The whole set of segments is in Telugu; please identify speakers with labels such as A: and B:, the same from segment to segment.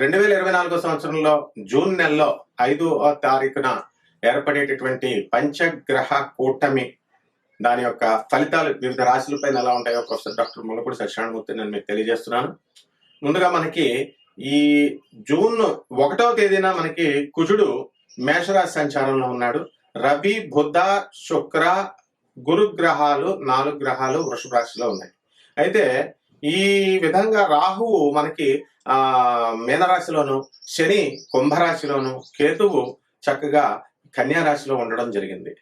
A: రెండు వేల ఇరవై నాలుగో సంవత్సరంలో జూన్ నెలలో ఐదో తారీఖున ఏర్పడేటటువంటి పంచగ్రహ కూటమి దాని యొక్క ఫలితాలు వివిధ రాశులపైన ఎలా ఉంటాయో ప్రొఫెసర్ డాక్టర్ ములపూడి సత్యనారాయణమూర్తి నేను మీకు తెలియజేస్తున్నాను. ముందుగా మనకి ఈ జూన్ ఒకటవ తేదీన మనకి కుజుడు మేషరాశి సంచారంలో ఉన్నాడు. రవి బుధ శుక్ర గురు గ్రహాలు నాలుగు గ్రహాలు వృషభ రాశిలో ఉన్నాయి. అయితే ఈ విధంగా రాహువు మనకి ఆ మీనరాశిలోను శని కుంభరాశిలోను కేతువు చక్కగా కన్యారాశిలో ఉండడం జరిగింది.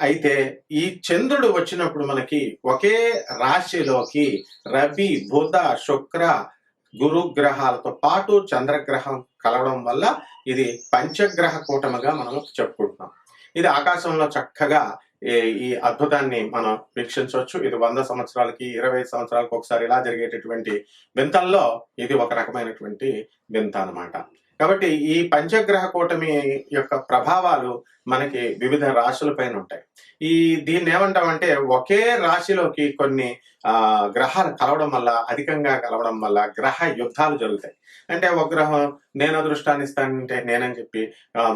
A: అయితే ఈ చంద్రుడు వచ్చినప్పుడు మనకి ఒకే రాశిలోకి రవి బుధ శుక్ర గురు గ్రహాలతో పాటు చంద్రగ్రహం కలవడం వల్ల ఇది పంచగ్రహ కూటమిగా మనం చెప్పుకుంటున్నాం. ఇది ఆకాశంలో చక్కగా ఈ- ఈ అద్భుతాన్ని మనం వీక్షించవచ్చు. ఇది వంద సంవత్సరాలకి ఇరవై సంవత్సరాలకు ఒకసారి ఇలా జరిగేటటువంటి వింతల్లో ఇది ఒక రకమైనటువంటి వింత అనమాట కాబట్టి ఈ పంచగ్రహ కూటమి యొక్క ప్రభావాలు మనకి వివిధ రాశుల పైన ఉంటాయి. ఈ దీన్ని ఏమంటామంటే ఒకే రాశిలోకి కొన్ని గ్రహాలు కలవడం వల్ల అధికంగా కలవడం వల్ల గ్రహ యుద్ధాలు జరుగుతాయి. అంటే ఒక గ్రహం నేను అదృష్టాన్ని ఇస్తానంటే నేనని చెప్పి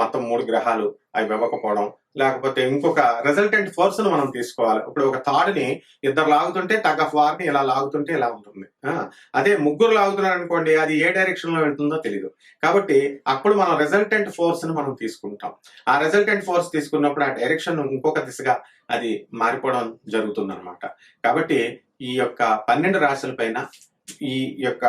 A: మొత్తం మూడు గ్రహాలు అవి ఇవ్వకపోవడం లేకపోతే ఇంకొక రిజల్టెంట్ ఫోర్స్ను మనం తీసుకోవాలి. ఇప్పుడు ఒక తాడుని ఇద్దరు లాగుతుంటే టగ్ ఆఫ్ వార్ని ఇలా లాగుతుంటే ఇలా ఉంటుంది. అదే ముగ్గురు లాగుతున్నారు అనుకోండి అది ఏ డైరెక్షన్లో వెళ్తుందో తెలియదు కాబట్టి అప్పుడు మనం రిజల్టెంట్ ఫోర్స్ని మనం తీసుకుంటాం. ఆ రిజల్టెంట్ ఫోర్స్ తీసుకున్నప్పుడు ఆ డైరెక్షన్ ఇంకొక దిశగా అది మారిపోవడం జరుగుతుంది అనమాట కాబట్టి ఈ యొక్క పన్నెండు రాశుల పైన ఈ యొక్క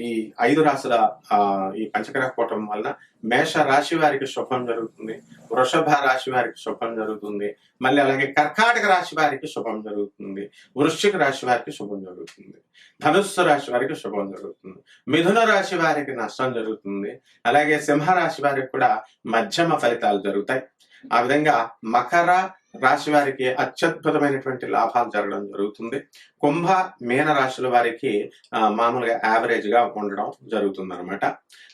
A: ఈ ఐదు రాశుల ఆ, ఈ పంచగ్రహ కూటమి వలన మేష రాశి వారికి శుభం జరుగుతుంది వృషభ రాశి వారికి శుభం జరుగుతుంది మళ్ళీ అలాగే కర్కాటక రాశి వారికి శుభం జరుగుతుంది వృశ్చిక రాశి వారికి శుభం జరుగుతుంది ధనుస్సు రాశి వారికి శుభం జరుగుతుంది మిథున రాశి వారికి నష్టం జరుగుతుంది అలాగే సింహ రాశి వారికి కూడా మధ్యమ ఫలితాలు జరుగుతాయి. ఆ విధంగా మకర రాశి వారికి అత్యద్భుతమైనటువంటి లాభాలు జరగడం జరుగుతుంది. కుంభ మీన రాశుల వారికి మామూలుగా యావరేజ్గా ఉండడం జరుగుతుంది అనమాట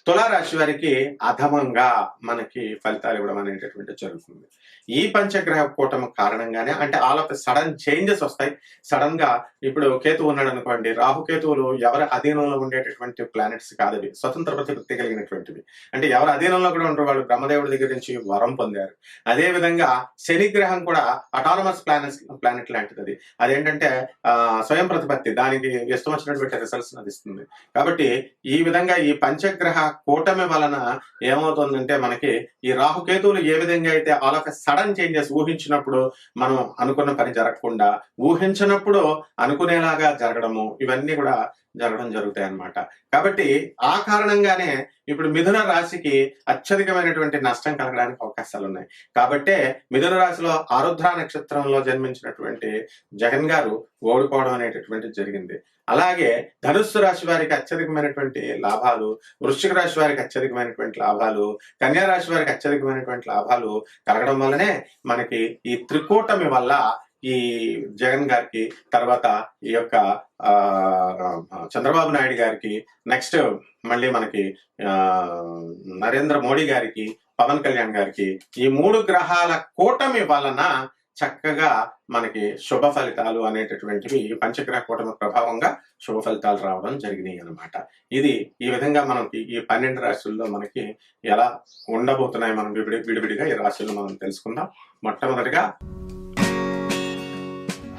A: తులారాశి వారికి అధమంగా మనకి ఫలితాలు ఇవ్వడం అనేటటువంటి జరుగుతుంది. ఈ పంచగ్రహ కూటమి కారణంగానే అంటే ఆల్ ఆఫ్ సడన్ చేంజెస్ వస్తాయి. సడన్గా ఇప్పుడు కేతు ఉన్నాడు అనుకోండి రాహుకేతువులు ఎవరి అధీనంలో ఉండేటటువంటి ప్లానెట్స్ కాదవి స్వతంత్ర ప్రతిపత్తి కలిగినటువంటివి. అంటే ఎవరి అధీనంలో కూడా ఉంటారు వాళ్ళు. బ్రహ్మదేవుడి దగ్గర నుంచి వరం పొందారు. అదే విధంగా శనిగ్రహం కూడా అటానమస్ ప్లానెట్స్ ప్లానెట్ లాంటిది అది. అదేంటంటే ఆ, స్వయం ప్రతిపత్తి దానికి ఇష్టం వచ్చినటువంటి రిజల్ట్స్ ఇస్తుంది కాబట్టి ఈ విధంగా ఈ పంచగ్రహ కూటమి వలన ఏమవుతుందంటే మనకి ఈ రాహుకేతువులు ఏ విధంగా అయితే ఆల్ ఆఫ్ సడన్ చేంజెస్ ఊహించినప్పుడు మనం అనుకున్న పని జరగకుండా ఊహించినప్పుడు అనుకునేలాగా జరగడము ఇవన్నీ కూడా జరగడం జరుగుతాయి అన్నమాట కాబట్టి ఆ కారణంగానే ఇప్పుడు మిథున రాశికి అత్యధికమైనటువంటి నష్టం కలగడానికి అవకాశాలు ఉన్నాయి కాబట్టే మిథున రాశిలో ఆరుద్ర నక్షత్రంలో జన్మించినటువంటి జగన్ గారు ఓడిపోవడం అనేటటువంటి జరిగింది. అలాగే ధనుస్సు రాశి వారికి అత్యధికమైనటువంటి లాభాలు వృశ్చిక రాశి వారికి అత్యధికమైనటువంటి లాభాలు కన్యా రాశి వారికి అత్యధికమైనటువంటి లాభాలు కలగడం వల్లనే మనకి ఈ త్రికూటమి వల్ల ఈ జగన్ గారికి తర్వాత ఈ యొక్క చంద్రబాబు నాయుడు గారికి నెక్స్ట్ మళ్ళీ మనకి నరేంద్ర మోడీ గారికి పవన్ కళ్యాణ్ గారికి ఈ మూడు గ్రహాల కూటమి వలన చక్కగా మనకి శుభ ఫలితాలు అనేటటువంటివి ఈ పంచగ్రహ కూటమి ప్రభావంగా శుభ ఫలితాలు రావడం జరిగినాయి అనమాట ఇది ఈ విధంగా మనకి ఈ పన్నెండు రాశుల్లో మనకి ఎలా ఉండబోతున్నాయి మనం విడివిడిగా ఈ రాశులను మనం తెలుసుకుందాం. మొట్టమొదటిగా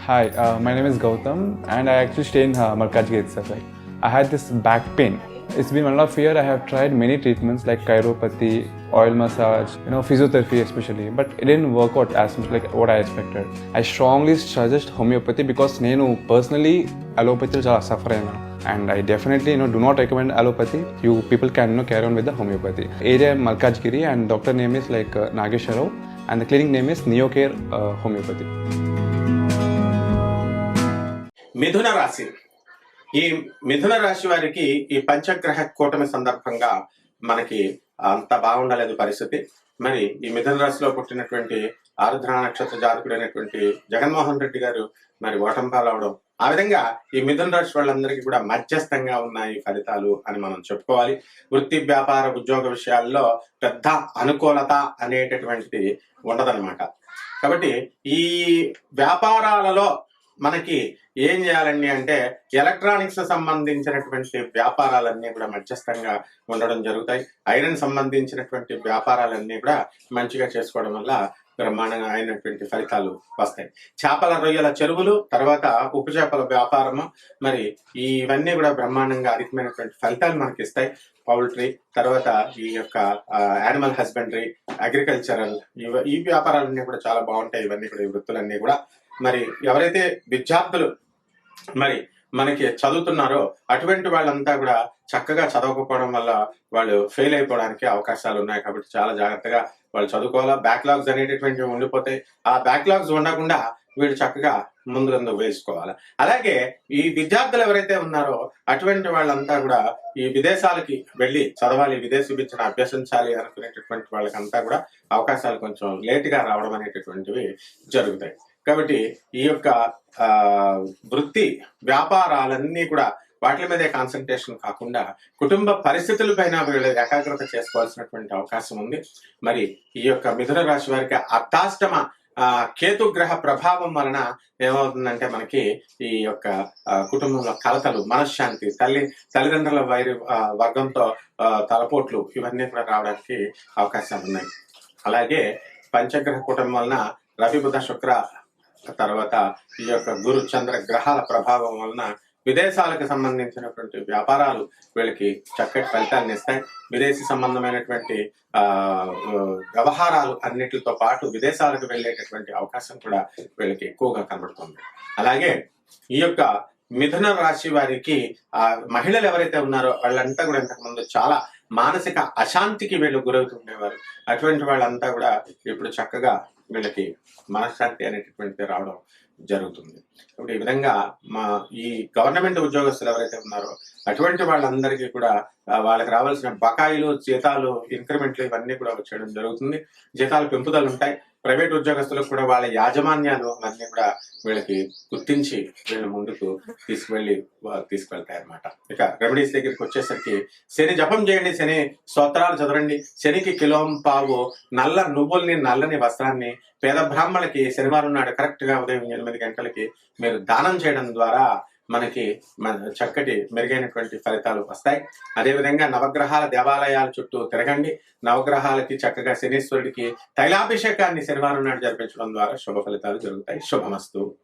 B: Hi, uh, my name is Gautam, and I actually stay in uh, Malkajgiri itself. Like, I had this back pain. It's been one of year. I have tried many treatments like chiropathy, oil massage, you know, physiotherapy especially, but it didn't work out as much like what I expected. I strongly suggest homeopathy because నేను personally allopathy చాలా suffer అయినా and I definitely you know do not recommend allopathy. You people can you know, carry on with the homeopathy. Area Malkajgiri and doctor name is like uh, Nagesha Rao and the clinic name
A: మిథున రాశి. ఈ మిథున రాశి వారికి ఈ పంచగ్రహ కూటమి సందర్భంగా మనకి అంత బాగుండలేదు పరిస్థితి. మరి ఈ మిథున రాశిలో పుట్టినటువంటి ఆరుద్ర నక్షత్ర జాతకుడైనటువంటి జగన్మోహన్ రెడ్డి గారు మరి ఓటమి పాలవడం. ఆ విధంగా ఈ మిథున రాశి వాళ్ళందరికీ కూడా మధ్యస్థంగా ఉన్నాయి ఫలితాలు అని మనం చెప్పుకోవాలి. వృత్తి వ్యాపార ఉద్యోగ విషయాల్లో పెద్ద అనుకూలత అనేటటువంటిది ఉండదన్నమాట. కాబట్టి ఈ వ్యాపారాలలో మనకి ఏం చేయాలండి అంటే ఎలక్ట్రానిక్స్ సంబంధించినటువంటి వ్యాపారాలన్నీ కూడా మధ్యస్థంగా ఉండడం జరుగుతాయి. ఐరన్ సంబంధించినటువంటి వ్యాపారాలన్నీ కూడా మంచిగా చేసుకోవడం వల్ల బ్రహ్మాండంగా అయినటువంటి ఫలితాలు వస్తాయి. చేపల రొయ్యల చెరువులు తర్వాత ఉప్పు చేపల వ్యాపారము. మరి ఇవన్నీ కూడా బ్రహ్మాండంగా అధికమైనటువంటి ఫలితాలు మనకి ఇస్తాయి. పౌల్ట్రీ తర్వాత ఈ యొక్క యానిమల్ హస్బెండరీ అగ్రికల్చరల్ ఈ వ్యాపారాలన్నీ కూడా చాలా బాగుంటాయి. ఇవన్నీ కూడా ఈ వృత్తులన్నీ కూడా. మరి ఎవరైతే విద్యార్థులు మరి మనకి చదువుతున్నారో అటువంటి వాళ్ళంతా కూడా చక్కగా చదవకపోవడం వల్ల వాళ్ళు ఫెయిల్ అయిపోవడానికి అవకాశాలు ఉన్నాయి కాబట్టి చాలా జాగ్రత్తగా వాళ్ళు చదువుకోవాలా? బ్యాక్లాగ్స్ అనేటటువంటివి ఉండిపోతాయి ఆ బ్యాక్లాగ్స్ ఉండకుండా వీడు చక్కగా ముందు వేసుకోవాలి? అలాగే ఈ విద్యార్థులు ఎవరైతే ఉన్నారో అటువంటి వాళ్ళంతా కూడా ఈ విదేశాలకి వెళ్ళి చదవాలి విదేశీ విద్యను అభ్యసించాలి అనుకునేటటువంటి వాళ్ళకంతా కూడా అవకాశాలు కొంచెం లేటుగా రావడం అనేటటువంటివి జరుగుతాయి. కాబట్టి ఈ యొక్క వృత్తి వ్యాపారాలన్నీ కూడా వాటి మీదే కాన్సన్ట్రేషన్ కాకుండా కుటుంబ పరిస్థితుల పైన వీళ్ళు ఏకాగ్రత చేసుకోవాల్సినటువంటి అవకాశం ఉంది. మరి ఈ యొక్క మిథున రాశి వారికి అర్ధాష్టమ ఆ, కేతు గ్రహ ప్రభావం వలన ఏమవుతుందంటే మనకి ఈ యొక్క కుటుంబంలో కలతలు మనశ్శాంతి తల్లి తల్లిదండ్రుల వైరు వర్గంతో తలపోట్లు ఇవన్నీ కూడా రావడానికి అవకాశాలు ఉన్నాయి. అలాగే పంచగ్రహ కుటుంబం వలన రవి బుధ శుక్ర తర్వాత ఈ యొక్క గురు చంద్ర గ్రహాల ప్రభావం వలన విదేశాలకు సంబంధించినటువంటి వ్యాపారాలు వీళ్ళకి చక్కటి ఫలితాన్ని ఇస్తాయి. విదేశీ సంబంధమైనటువంటి ఆ వ్యవహారాలు అన్నిటితో పాటు విదేశాలకు వెళ్ళేటటువంటి అవకాశం కూడా వీళ్ళకి ఎక్కువగా కనబడుతుంది. అలాగే ఈ యొక్క మిథున రాశి వారికి ఆ మహిళలు ఎవరైతే ఉన్నారో వాళ్ళంతా కూడా ఇంతకుముందు చాలా మానసిక అశాంతికి వీళ్ళు గురవుతుండేవారు. అటువంటి వాళ్ళంతా కూడా ఇప్పుడు చక్కగా వీళ్ళకి మనశ్శాంతి అనేటటువంటిది రావడం జరుగుతుంది. ఇప్పుడు ఈ విధంగా మా ఈ గవర్నమెంట్ ఉద్యోగస్తులు ఎవరైతే ఉన్నారో అటువంటి వాళ్ళందరికీ కూడా వాళ్ళకి రావాల్సిన బకాయిలు జీతాలు ఇంక్రిమెంట్లు ఇవన్నీ కూడా వచ్చేయడం జరుగుతుంది. జీతాలు పెంపుదలు ఉంటాయి. ప్రైవేట్ ఉద్యోగస్తులకు కూడా వాళ్ళ యాజమాన్యాలు అవన్నీ కూడా వీళ్ళకి గుర్తించి వీళ్ళ ముందుకు తీసుకువెళ్ళి వా- తీసుకువెళ్తాయి అనమాట ఇక రెమెడీస్ దగ్గరికి వచ్చేసరికి శని జపం చేయండి శని స్తోత్రాలు చదవండి. శనికి కిలోం పావు నల్ల నువ్వుల్ని నల్లని వస్త్రాన్ని పేద బ్రాహ్మణులకి శనివారం నాడు కరెక్ట్గా ఉదయం ఎనిమిది గంటలకి మీరు దానం చేయడం ద్వారా మనకి మన చక్కటి మెరుగైనటువంటి ఫలితాలు వస్తాయి. అదేవిధంగా నవగ్రహాల దేవాలయాల చుట్టూ తిరగండి. నవగ్రహాలకి చక్కగా శనీశ్వరుడికి తైలాభిషేకాన్ని శనివారం నాడు జరిపించడం ద్వారా శుభ ఫలితాలు జరుగుతాయి. శుభమస్తు.